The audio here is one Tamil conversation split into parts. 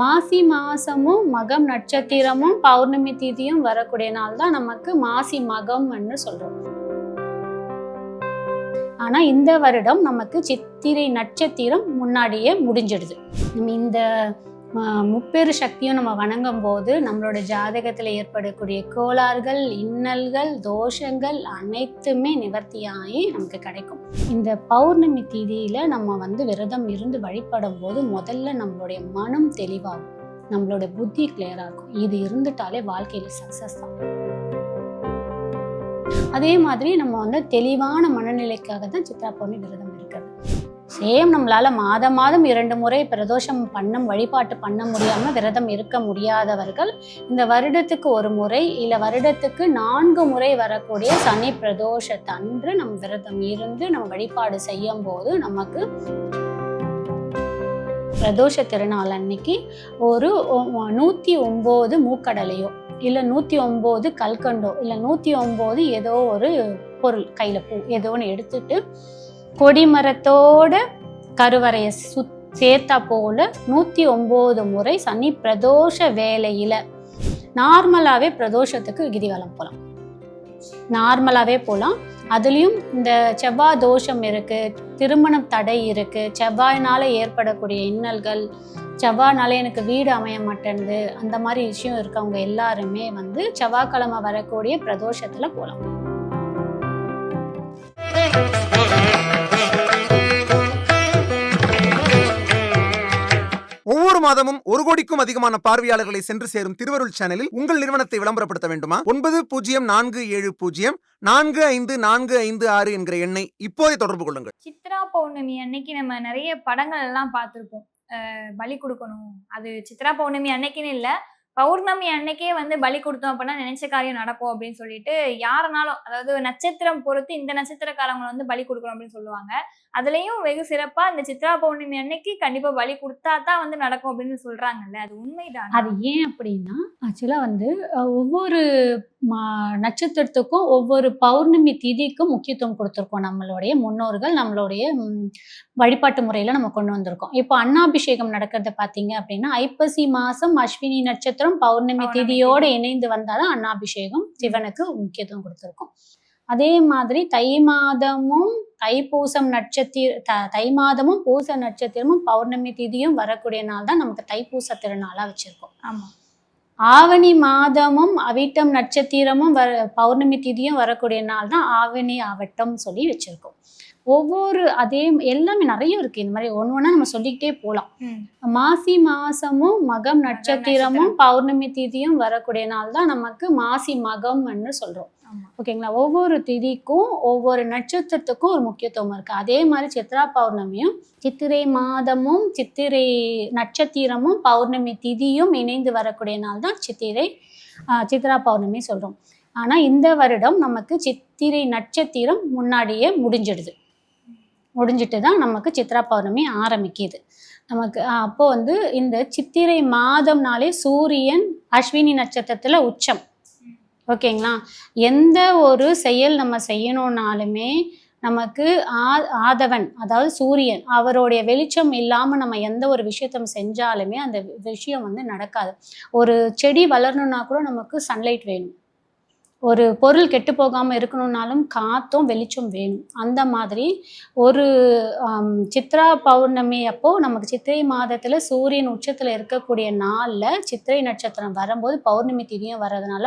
மாசி மாசமும் மகம் நட்சத்திரமும் பௌர்ணமி திதியும் வரக்கூடிய நாள் தான் நமக்கு மாசி மகம்னு சொல்றோம். ஆனா இந்த வருடம் நமக்கு சித்திரை நட்சத்திரம் முன்னாடியே முடிஞ்சிடுது. நம்ம இந்த முப்பெரு சக்தியும் நம்ம வணங்கும் போது நம்மளோட ஜாதகத்தில் ஏற்படக்கூடிய கோளாறுகள் இன்னல்கள் தோஷங்கள் அனைத்துமே நிவர்த்தியாகி நமக்கு கிடைக்கும். இந்த பௌர்ணமி திதியில் நம்ம வந்து விரதம் இருந்து வழிபடும் போது முதல்ல நம்மளுடைய மனம் தெளிவாகும். நம்மளோட புத்தி கிளியராக இருக்கும் இது இருந்துட்டாலே வாழ்க்கையில் சக்ஸஸ் தான். அதே மாதிரி நம்ம வந்து தெளிவான மனநிலைக்காக தான் சித்ரா பௌர்ணமி விரதம் இருக்கிறது. சேம் நம்மளால் மாதம் மாதம் இரண்டு முறை பிரதோஷம் பண்ண வழிபாட்டு பண்ண முடியாமல் விரதம் இருக்க முடியாதவர்கள் இந்த வருடத்துக்கு ஒரு முறை இல்லை வருடத்துக்கு நான்கு முறை வரக்கூடிய சனி பிரதோஷத்தன்று நம் விரதம் இருந்து நம்ம வழிபாடு செய்யும் போது நமக்கு பிரதோஷ திருநாள் அன்னைக்கு ஒரு நூற்றி ஒம்பது மூக்கடலையோ இல்லை நூற்றி ஒம்பது கல்கண்டோ இல்லை நூற்றி ஒம்பது ஏதோ ஒரு பொருள் கையில் பூ ஏதோ ஒன்று எடுத்துட்டு கொடிமரத்தோட கருவறையை சுத் சேர்த்தா போல நூற்றி ஒம்பது முறை சனி பிரதோஷ வேலையில் நார்மலாகவே பிரதோஷத்துக்கு கிரிவலம் போகலாம் நார்மலாகவே போகலாம் அதுலேயும் இந்த செவ்வாய் தோஷம் இருக்குது திருமணம் தடை இருக்குது செவ்வாயினால் ஏற்படக்கூடிய இன்னல்கள் செவ்வாய்னால எனக்கு வீடு அமைய மாட்டேன்து அந்த மாதிரி விஷயம் இருக்கவங்க எல்லாருமே வந்து செவ்வாய்க்கிழமை வரக்கூடிய பிரதோஷத்தில் போகலாம் மாதமும் ஒரு கோடிக்கும் அதிகமான பார்வையாளர்களை சென்று சேரும் திருவருள் சேனலில் உங்கள் நிறுவனத்தை விளம்பரப்படுத்த வேண்டுமா? ஒன்பது பூஜ்ஜியம் நான்கு ஏழு பூஜ்ஜியம் நான்கு ஐந்து நான்கு ஐந்து ஆறு என்கிற எண்ணை இப்போதே தொடர்பு கொள்ளுங்கள். சித்ரா பௌர்ணமி அன்னைக்கு நம்ம நிறைய படங்கள் எல்லாம் பார்த்துருப்போம். பலி கொடுக்கணும். அது சித்ரா பௌர்ணமி அன்னைக்குன்னு இல்லை. பௌர்ணமி அன்னைக்கே வந்து பலி கொடுத்தோம் அப்படின்னா நினைச்ச காரியம் நடக்கும் அப்படின்னு சொல்லிட்டு யாருனாலும் அதாவது நட்சத்திரம் பொறுத்து இந்த நட்சத்திரக்காரங்களை வந்து பலி கொடுக்கணும் அப்படின்னு சொல்லுவாங்க. அதுலயும் வெகு சிறப்பா இந்த சித்ரா பௌர்ணமி அன்னைக்கு கண்டிப்பா பலி கொடுத்தா தான் வந்து நடக்கும் அப்படின்னு சொல்றாங்கல்ல. அது உண்மைதான்? அது ஏன் அப்படின்னா ஆக்சுவலாக வந்து ஒவ்வொரு மா- நட்சத்திரத்துக்கும் ஒவ்வொரு பௌர்ணமி திதிக்கும் முக்கியத்துவம் கொடுத்துருக்கோம் நம்மளுடைய முன்னோர்கள் நம்மளுடைய வழிபாட்டு முறையில் நம்ம கொண்டு வந்திருக்கோம். இப்போ அன்னாபிஷேகம் நடக்கிறத பார்த்தீங்க அப்படின்னா ஐப்பசி மாதம் அஸ்வினி நட்சத்திரம் பௌர்ணமி பௌர்ணமி திதியோடு இணைந்து வந்தாதான் அன்னாபிஷேகம் சிவனுக்கு முக்கியத்துவம் கொடுத்துருக்கோம். அதே மாதிரி தை மாதமும் தைப்பூசம் நட்சத்திர த- தை மாதமும் பூச நட்சத்திரமும் பௌர்ணமி திதியும் வரக்கூடிய நாள் தான் நமக்கு தைப்பூச திருநாளா வச்சிருக்கோம். ஆமா. ஆவணி மாதமும் அவிட்டம் நட்சத்திரமும் வர பௌர்ணமி திதியும் வரக்கூடிய நாள் தான் ஆவணி ஆவட்டம் சொல்லி வச்சிருக்கோம். ஒவ்வொரு அதே எல்லாமே நிறைய இருக்கு. இந்த மாதிரி ஒன்று ஒன்றா நம்ம சொல்லிக்கிட்டே போகலாம். மாசி மாசமும் மகம் நட்சத்திரமும் நட்சத்திரம். பௌர்ணமி திதியும் வரக்கூடிய நாள் தான் நமக்கு மாசி மகம்னு சொல்றோம். ஓகேங்களா ஒவ்வொரு திதிக்கும் ஒவ்வொரு நட்சத்திரத்துக்கும் ஒரு முக்கியத்துவம் இருக்கு. அதே மாதிரி சித்ரா பௌர்ணமியும் சித்திரை மாதமும் சித்திரை நட்சத்திரமும் பௌர்ணமி திதியும் இணைந்து வரக்கூடிய நாள் தான் சித்திரை சித்ரா பௌர்ணமி சொல்றோம். ஆனா இந்த வருடம் நமக்கு சித்திரை நட்சத்திரம் முன்னாடியே முடிஞ்சிடுது. முடிஞ்சிட்டு தான் நமக்கு சித்ரா பௌர்ணமி ஆரம்பிக்குது. நமக்கு அப்போது அப்போ வந்து இந்த சித்திரை மாதம்னாலே சூரியன் அஸ்வினி நட்சத்திரத்துல உச்சம். ஓகேங்களா? எந்த ஒரு செயல் நம்ம செய்யணும்னாலுமே நமக்கு ஆ ஆதவன் அதாவது சூரியன் அவருடைய வெளிச்சம் இல்லாமல் நம்ம எந்த ஒரு விஷயத்த செஞ்சாலுமே அந்த விஷயம் வந்து நடக்காது. ஒரு செடி வளரணும்னா கூட நமக்கு சன்லைட் வேணும். ஒரு பொருள் கெட்டு போகாமல் இருக்கணும்னாலும் காத்தும் வெளிச்சம் வேணும். அந்த மாதிரி ஒரு சித்ரா பௌர்ணமி அப்போது நமக்கு சித்திரை மாதத்தில் சூரியன் உச்சத்தில் இருக்கக்கூடிய நாளில் சித்திரை நட்சத்திரம் வரும்போது பௌர்ணமி திதியும் வர்றதுனால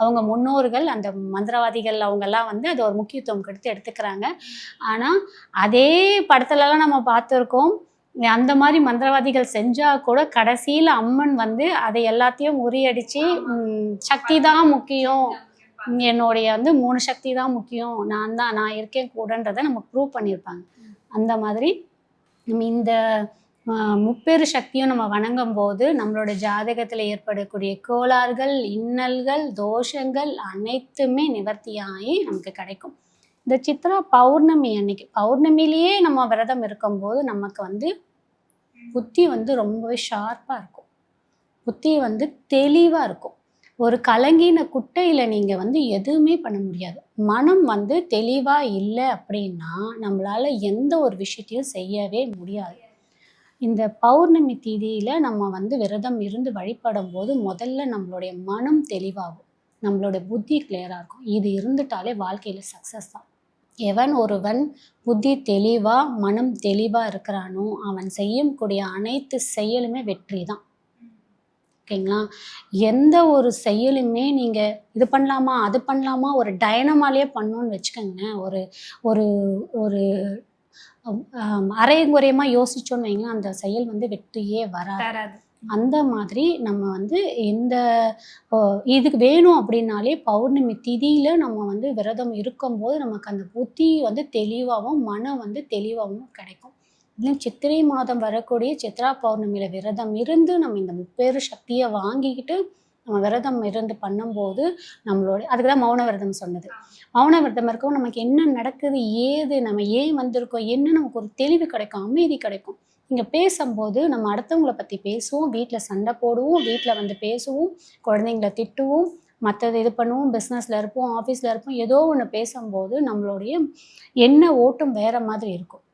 அவங்க முன்னோர்கள் அந்த மந்திரவாதிகள் அவங்கெல்லாம் வந்து அது ஒரு முக்கியத்துவம் கொடுத்து எடுத்துக்கிறாங்க. ஆனால் அதே படத்துலலாம் நம்ம பார்த்துருக்கோம் அந்த மாதிரி மந்திரவாதிகள் செஞ்சா கூட கடைசியில் அம்மன் வந்து அதை எல்லாத்தையும் முறியடிச்சு சக்தி தான் முக்கியம். என்னுடைய வந்து மூணு சக்தி தான் முக்கியம். நான் தான் நான் இருக்கேன் கூடன்றதை நம்ம ப்ரூவ் பண்ணியிருப்பாங்க. அந்த மாதிரி நம்ம இந்த முப்பெரு சக்தியும் நம்ம வணங்கும் போது நம்மளோட ஜாதகத்தில் ஏற்படக்கூடிய கோளாறுகள் இன்னல்கள் தோஷங்கள் அனைத்துமே நிவர்த்தியாகி நமக்கு கிடைக்கும். இந்த சித்ரா பௌர்ணமி அன்னைக்கு பௌர்ணமிலேயே நம்ம விரதம் இருக்கும்போது நமக்கு வந்து புத்தி வந்து ரொம்பவே ஷார்ப்பாக இருக்கும். புத்தி வந்து தெளிவாக இருக்கும். ஒரு கலங்கின குட்டையில் நீங்கள் வந்து எதுவுமே பண்ண முடியாது. மனம் வந்து தெளிவாக இல்லை அப்படின்னா நம்மளால் எந்த ஒரு விஷயத்தையும் செய்யவே முடியாது. இந்த பௌர்ணமி தீதியில் நம்ம வந்து விரதம் இருந்து வழிபடும் போது முதல்ல நம்மளுடைய மனம் தெளிவாகும். நம்மளுடைய புத்தி கிளியராக இருக்கும். இது இருந்துட்டாலே வாழ்க்கையில் சக்ஸஸ் தான். எவன் ஒருவன் புத்தி தெளிவாக மனம் தெளிவாக இருக்கிறானோ அவன் செய்யக்கூடிய அனைத்து செயலுமே வெற்றி தான் ஓகேங்களா? எந்த ஒரு செயலுமே நீங்க இது பண்ணலாமா அது பண்ணலாமா ஒரு டயனமாலேயே பண்ணோன்னு வச்சுக்கோங்க ஒரு ஒரு ஒரு ஆம், அரைகுறையமா யோசிச்சோன்னு வைங்களேன் அந்த செயல் வந்து வெற்றியே வராது. அந்த மாதிரி நம்ம வந்து இந்த ஓ, இதுக்கு வேணும் அப்படின்னாலே பௌர்ணமி திதியில நம்ம வந்து விரதம் இருக்கும்போது நமக்கு அந்த புத்தி வந்து தெளிவாகவும் மனம் வந்து தெளிவாகவும் கிடைக்கும். இதுலேயும் சித்திரை மாதம் வரக்கூடிய சித்ரா பௌர்ணமியில விரதம் இருந்து நம்ம இந்த முப்பேறு சக்தியை வாங்கிக்கிட்டு நம்ம விரதம் இருந்து பண்ணும்போது நம்மளோட அதுக்கு தான் மௌன விரதம் சொன்னது. மௌன விரதம் இருக்கவும் நமக்கு என்ன நடக்குது ஏது நம்ம ஏன் வந்திருக்கோம் என்ன நமக்கு ஒரு தெளிவு கிடைக்கும் அமைதி கிடைக்கும். இங்கே பேசும்போது நம்ம அடுத்தவங்கள பற்றி பேசுவோம் வீட்டில் சண்டை போடுவோம் வீட்டில் வந்து பேசுவோம் குழந்தைங்கள திட்டுவோம் மற்றது இது பண்ணுவோம் பிஸ்னஸில் இருப்போம் ஆஃபீஸில் இருப்போம் ஏதோ ஒன்று பேசும்போது நம்மளுடைய எண்ண ஓட்டம் வேற மாதிரி இருக்கும்.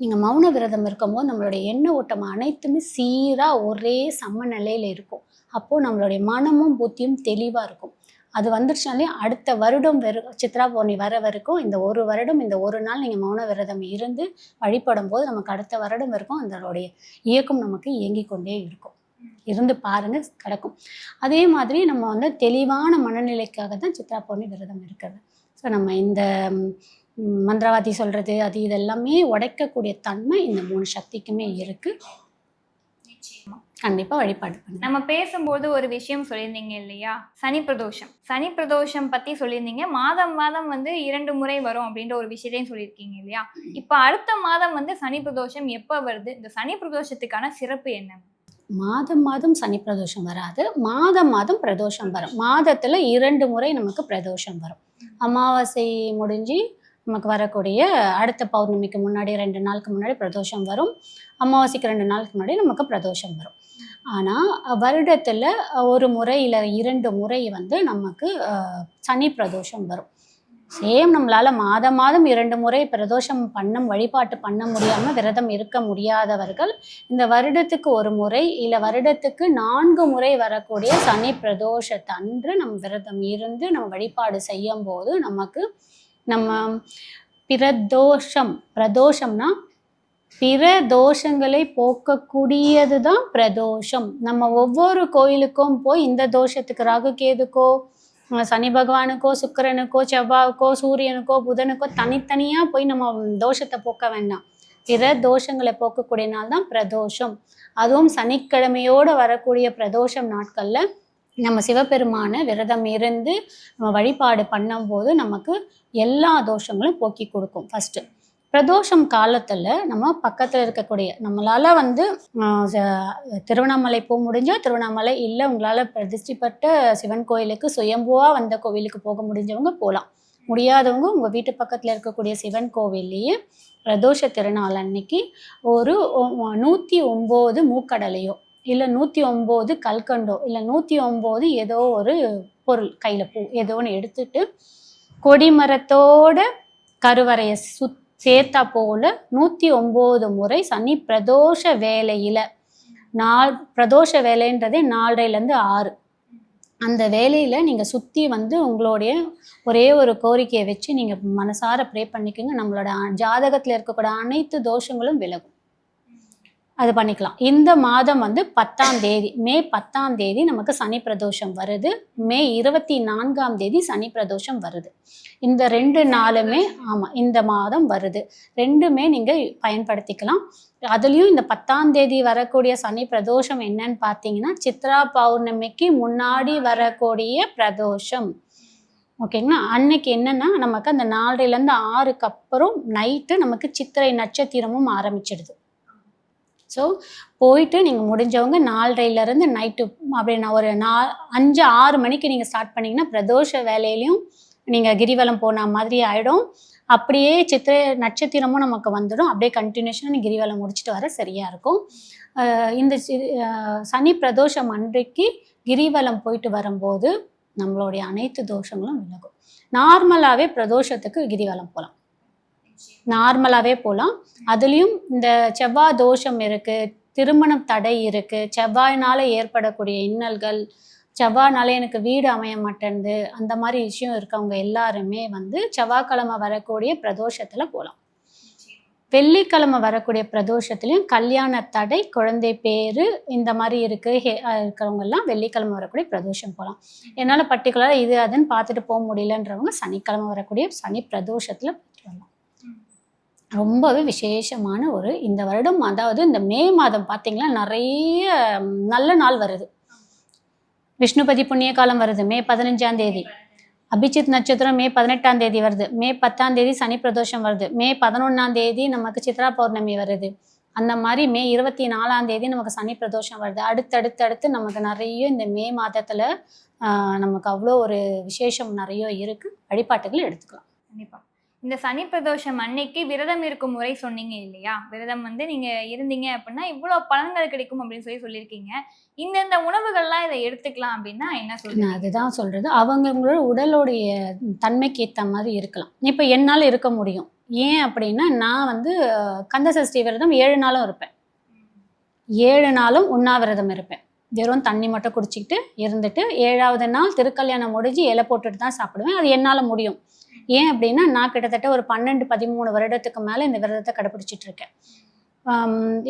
நீங்கள் மௌன விரதம் இருக்கும்போது நம்மளுடைய எண்ண ஓட்டம் அனைத்துமே சீராக ஒரே சமநிலையில் இருக்கும். அப்போது நம்மளுடைய மனமும் புத்தியும் தெளிவாக இருக்கும். அது வந்துருச்சாலே அடுத்த வருடம் வெறு சித்ரா பௌர்ணி வர வரைக்கும் இந்த ஒரு வருடம் இந்த ஒரு நாள் நீங்கள் மௌன விரதம் இருந்து வழிபடும் போது நமக்கு அடுத்த வருடம் வரைக்கும் அதனுடைய இயக்கம் நமக்கு இயங்கி கொண்டே இருக்கும். இருந்து பாருங்க கிடக்கும். அதே மாதிரி நம்ம வந்து தெளிவான மனநிலைக்காக தான் சித்ரா பௌர்ணி விரதம் இருக்கிறது. ஸோ நம்ம இந்த மந்திரவாதி சொல்றது அது இதெல்லாமே உடைக்கக்கூடிய தன்மை இந்த மூணு சக்திக்குமே இருக்கு. கண்டிப்பா வழிபாடு நம்ம பேசும்போது ஒரு விஷயம் சொல்லியிருந்தீங்க இல்லையா? சனி பிரதோஷம். சனி பிரதோஷம் பத்தி சொல்லியிருந்தீங்க. மாதம் மாதம் வந்து இரண்டு முறை வரும் அப்படின்ற ஒரு விஷயத்தையும் சொல்லியிருக்கீங்க இல்லையா? இப்போ அடுத்த மாதம் வந்து சனி பிரதோஷம் எப்போ வருது? இந்த சனி பிரதோஷத்துக்கான சிறப்பு என்ன? மாதம் மாதம் சனி பிரதோஷம் வராது. மாதம் மாதம் பிரதோஷம் வரும். மாதத்துல இரண்டு முறை நமக்கு பிரதோஷம் வரும். அமாவாசை முடிஞ்சு நமக்கு வரக்கூடிய அடுத்த பௌர்ணமிக்கு முன்னாடி ரெண்டு நாளுக்கு முன்னாடி பிரதோஷம் வரும். அமாவாசைக்கு ரெண்டு நாளுக்கு முன்னாடி நமக்கு பிரதோஷம் வரும். ஆனால் வருடத்தில் ஒரு முறை இல்லை இரண்டு முறை வந்து நமக்கு சனி பிரதோஷம் வரும். சேம் நம்மளால் மாதம் மாதம் இரண்டு முறை பிரதோஷம் பண்ண வழிபாட்டு பண்ண முடியாமல் விரதம் இருக்க முடியாதவர்கள் இந்த வருடத்துக்கு ஒரு முறை இல்லை வருடத்துக்கு நான்கு முறை வரக்கூடிய சனி பிரதோஷத்தன்று நம்ம விரதம் இருந்து நம்ம வழிபாடு செய்யும் போது நமக்கு நம்ம பிரதோஷம். பிரதோஷம்னா பிற தோஷங்களை போக்கக்கூடியது தான் பிரதோஷம். நம்ம ஒவ்வொரு கோயிலுக்கும் போய் இந்த தோஷத்துக்கு ராகு கேதுக்கோ சனி பகவானுக்கோ சுக்கிரனுக்கோ செவ்வாய்க்கோ சூரியனுக்கோ புதனுக்கோ தனித்தனியாக போய் நம்ம தோஷத்தை போக்க வேண்டாம். பிற தோஷங்களை போக்கக்கூடிய நாள் தான் பிரதோஷம். அதுவும் சனிக்கிழமையோட வரக்கூடிய பிரதோஷம் நாட்களில் நம்ம சிவபெருமான விரதம் இருந்து நம்ம வழிபாடு பண்ணும்போது நமக்கு எல்லா தோஷங்களும் போக்கி கொடுக்கும் ஃபர்ஸ்ட் பிரதோஷம் காலத்துல நம்ம பக்கத்துல இருக்கக்கூடிய நம்மளால வந்து திருவண்ணாமலை போக முடிஞ்சால் திருவண்ணாமலை இல்லை உங்களால பிரதிஷ்டிப்பட்ட சிவன் கோயிலுக்கு சுயம்புவா வந்த கோவிலுக்கு போக முடிஞ்சவங்க போகலாம் முடியாதவங்க உங்க வீட்டு பக்கத்துல இருக்கக்கூடிய சிவன் கோவில்லையே பிரதோஷ திருநாள் அன்னைக்கு ஒரு நூற்றி நூத்தி ஒன்பது மூக்கடலையோ இல்லை நூற்றி ஒம்பது கல்கண்டோ இல்லை நூற்றி ஒம்பது ஏதோ ஒரு பொருள் கையில் பூ ஏதோ ஒன்று எடுத்துட்டு கொடிமரத்தோட கருவறையை சுத் சேர்த்தா போல நூற்றி ஒம்பது முறை சனி பிரதோஷ வேலையில நாள் பிரதோஷ வேலைன்றதே நாலரைலேருந்து ஆறு. அந்த வேலையில் நீங்கள் சுற்றி வந்து உங்களுடைய ஒரே ஒரு கோரிக்கையை வச்சு நீங்கள் மனசார ப்ரே பண்ணிக்கோங்க. நம்மளோட ஜாதகத்தில் இருக்கக்கூடிய அனைத்து தோஷங்களும் விலகும். அது பண்ணிக்கலாம். இந்த மாதம் வந்து பத்தாம் தேதி மே பத்தாம் தேதி நமக்கு சனி பிரதோஷம் வருது. மே இருபத்தி நான்காம் தேதி சனி பிரதோஷம் வருது. இந்த ரெண்டு நாளுமே ஆமாம் இந்த மாதம் வருது. ரெண்டுமே நீங்கள் பயன்படுத்திக்கலாம். அதுலேயும் இந்த பத்தாம் தேதி வரக்கூடிய சனி பிரதோஷம் என்னன்னு பார்த்தீங்கன்னா சித்ரா பௌர்ணமிக்கு முன்னாடி வரக்கூடிய பிரதோஷம். ஓகேங்களா? அன்னைக்கு என்னன்னா நமக்கு அந்த நாலரைல ஆறுக்கு அப்புறம் நைட்டு நமக்கு சித்திரை நட்சத்திரமும் ஆரம்பிச்சிடுது. ஸோ போயிட்டு நீங்கள் முடிஞ்சவங்க நாலரையிலேருந்து நைட்டு அப்படின்னா நான் ஒரு நா அஞ்சு ஆறு மணிக்கு நீங்கள் ஸ்டார்ட் பண்ணிங்கன்னா பிரதோஷ வேலையிலையும் நீங்கள் கிரிவலம் போன மாதிரி ஆகிடும் அப்படியே சித்திரை நட்சத்திரமும் நமக்கு வந்துடும். அப்படியே கண்டினியூஷனாக கிரிவலம் முடிச்சுட்டு வர சரியாக இருக்கும். இந்த சனி பிரதோஷம் அன்றைக்கு கிரிவலம் போயிட்டு வரும்போது நம்மளுடைய அனைத்து தோஷங்களும் விலகும். நார்மலாகவே பிரதோஷத்துக்கு கிரிவலம் போகலாம் நார்மலாகவே போகலாம் அதுலேயும் இந்த செவ்வாய் தோஷம் இருக்குது திருமணம் தடை இருக்குது செவ்வாயினால் ஏற்படக்கூடிய இன்னல்கள் செவ்வாய்னால எனக்கு வீடு அமைய மாட்டேன்து அந்த மாதிரி விஷயம் இருக்கவங்க எல்லாருமே வந்து செவ்வாய்க்கிழமை வரக்கூடிய பிரதோஷத்தில் போகலாம் வெள்ளிக்கிழமை வரக்கூடிய பிரதோஷத்துலேயும் கல்யாண தடை குழந்தை பேர் இந்த மாதிரி இருக்கு இருக்கிறவங்கெல்லாம் வெள்ளிக்கிழமை வரக்கூடிய பிரதோஷம் போகலாம் என்னால் பர்டிகுலராக இது அதுன்னு பார்த்துட்டு போக முடியலன்றவங்க சனிக்கிழமை வரக்கூடிய சனி பிரதோஷத்தில் போயிட்டு வரலாம். ரொம்பவே விசேஷமான ஒரு இந்த வருடம் அதாவது இந்த மே மாதம் பார்த்தீங்கன்னா நிறைய நல்ல நாள் வருது. விஷ்ணுபதி புண்ணிய காலம் வருது மே பதினஞ்சாம் தேதி. அபிஜித் நட்சத்திரம் மே பதினெட்டாம் தேதி வருது மே பத்தாம் தேதி சனி பிரதோஷம் வருது மே பதினொன்னாம் தேதி நமக்கு சித்ரா பௌர்ணமி வருது. அந்த மாதிரி மே இருபத்தி நாலாம் தேதி நமக்கு சனி பிரதோஷம் வருது. அடுத்தடுத்து அடுத்து நமக்கு நிறைய இந்த மே மாதத்துல நமக்கு அவ்வளோ ஒரு விசேஷம் நிறைய இருக்கு. வழிபாட்டுகள் எடுத்துக்கலாம். கண்டிப்பா. இந்த சனி பிரதோஷம் அன்னைக்கு விரதம் இருக்கும் முறை சொன்னீங்க இல்லையா? விரதம் வந்து நீங்க இருந்தீங்க அப்படின்னா இவ்வளவு பலன்கள் கிடைக்கும் அப்படின்னு சொல்லி சொல்லியிருக்கீங்க. இந்தந்த உணவுகள்லாம் இதை எடுத்துக்கலாம் அப்படின்னா என்ன சொல்றேன் அதுதான் சொல்றது. அவங்களோட உடலுடைய தன்மைக்கு ஏற்ற மாதிரி இருக்கலாம். இப்போ என்னால் இருக்க முடியும். ஏன் அப்படின்னா நான் வந்து கந்த சஷ்டி விரதம் ஏழு நாளும் இருப்பேன். ஏழு நாளும் உண்ணாவிரதம் இருப்பேன். வெறும் தண்ணி மட்டும் குடிச்சிக்கிட்டு இருந்துட்டு ஏழாவது நாள் திருக்கல்யாணம் முடிஞ்சு இலை போட்டுட்டு தான் சாப்பிடுவேன். அது என்னால் முடியும். ஏன் அப்படின்னா நான் கிட்டத்தட்ட ஒரு பன்னெண்டு பதிமூணு வருடத்துக்கு மேலே இந்த விரதத்தை கடைப்பிடிச்சிட்டு இருக்கேன்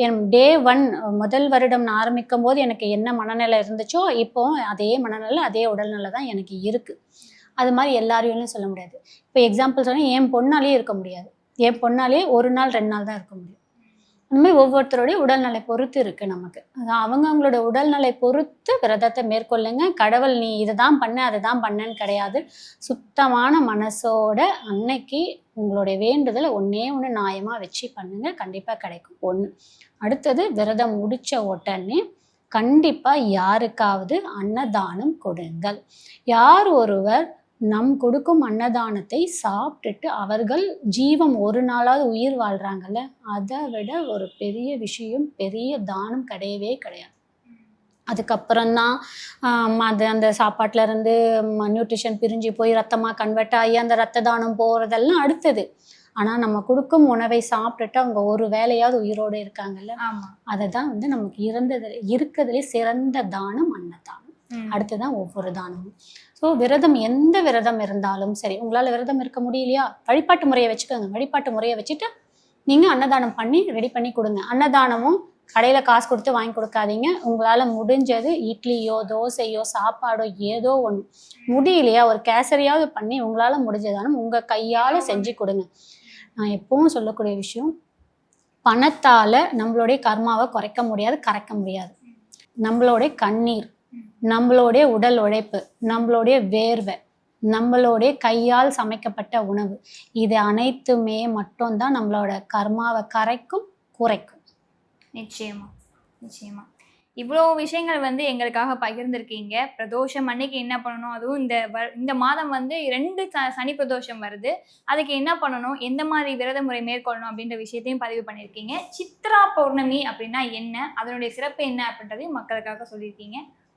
என் டே ஒன் முதல் வருடம் நான் ஆரம்பிக்கும் போது எனக்கு என்ன மனநிலை இருந்துச்சோ இப்போ அதே மனநிலை அதே உடல்நிலை தான் எனக்கு இருக்குது அது மாதிரி எல்லாரையும் சொல்ல முடியாது. இப்போ எக்ஸாம்பிள் சொன்னால் என் பொண்ணாலே இருக்க முடியாது. என் பொண்ணாலே ஒரு நாள் ரெண்டு நாள் தான் இருக்க முடியும். அந்த மாதிரி ஒவ்வொருத்தருடைய உடல்நிலை பொறுத்து இருக்கு நமக்கு. அவங்க அவங்கவங்களோட உடல்நிலை பொறுத்து விரதத்தை மேற்கொள்ளுங்க. கடவுள் நீ இதை தான் பண்ண அதை தான் பண்ணன்னு கிடையாது. சுத்தமான மனசோட அன்னைக்கு உங்களுடைய வேண்டுதலை ஒன்றே ஒன்று நியாயமாக வச்சு பண்ணுங்க. கண்டிப்பாக கிடைக்கும். ஒன்று அடுத்தது விரதம் முடிச்ச உடனே கண்டிப்பாக யாருக்காவது அன்னதானம் கொடுங்கள். யார் ஒருவர் நம் கொடுக்கும் அன்னதானத்தை சாப்பிட்டுட்டு அவர்கள் ஜீவம் ஒரு நாளாவது உயிர் வாழ்றாங்கல்ல அதை விட ஒரு பெரிய விஷயம் பெரிய தானம் கிடையவே கிடையாது. அதுக்கப்புறம்தான் அது அந்த சாப்பாட்டுல இருந்து நியூட்ரிஷன் பிரிஞ்சு போய் ரத்தமாக கன்வெர்ட் ஆகி அந்த ரத்த தானம் போகிறதெல்லாம் அடுத்தது. ஆனால் நம்ம கொடுக்கும் உணவை சாப்பிட்டுட்டு அவங்க ஒரு வேலையாவது உயிரோடு இருக்காங்கல்ல அதை தான் வந்து நமக்கு இறந்தது இருக்கிறதுலே சிறந்த தானம் அன்னதானம். அடுத்துதான் ஒவ்வொரு தானமும். ஸோ விரதம் எந்த விரதம் இருந்தாலும் சரி உங்களால் விரதம் இருக்க முடியலையா? வழிபாட்டு முறையை வச்சுக்கோங்க. வழிபாட்டு முறையை வச்சுட்டு நீங்கள் அன்னதானம் பண்ணி ரெடி பண்ணி கொடுங்க. அன்னதானமும் கடையில் காசு கொடுத்து வாங்கி கொடுக்காதீங்க. உங்களால் முடிஞ்சது இட்லியோ தோசையோ சாப்பாடோ ஏதோ ஒன்று முடியலையா? ஒரு கேசரியாவது பண்ணி உங்களால் முடிஞ்சதானும் உங்கள் கையால் செஞ்சு கொடுங்க. நான் எப்பவும் சொல்லக்கூடிய விஷயம் பணத்தால் நம்மளுடைய கர்மாவை குறைக்க முடியாது கரைக்க முடியாது. நம்மளுடைய கண்ணீர் நம்மளுடைய உடல் உழைப்பு நம்மளுடைய வேர்வை நம்மளுடைய கையால் சமைக்கப்பட்ட உணவு இது அனைத்துமே மட்டும்தான் நம்மளோட கர்மாவை கரைக்கும் குறைக்கும். நிச்சயமா நிச்சயமா. இவ்வளோ விஷயங்கள் வந்து எங்களுக்காக பகிர்ந்திருக்கீங்க. பிரதோஷம் அன்னைக்கு என்ன பண்ணணும்? அதுவும் இந்த வ- இந்த மாதம் வந்து ரெண்டு ச- சனி பிரதோஷம் வருது. அதுக்கு என்ன பண்ணணும்? எந்த மாதிரி விரத முறை மேற்கொள்ளணும்? அப்படின்ற விஷயத்தையும் பதிவு பண்ணியிருக்கீங்க. சித்ரா பௌர்ணமி அப்படின்னா என்ன? அதனுடைய சிறப்பு என்ன அப்படின்றதையும் மக்களுக்காக சொல்லியிருக்கீங்க.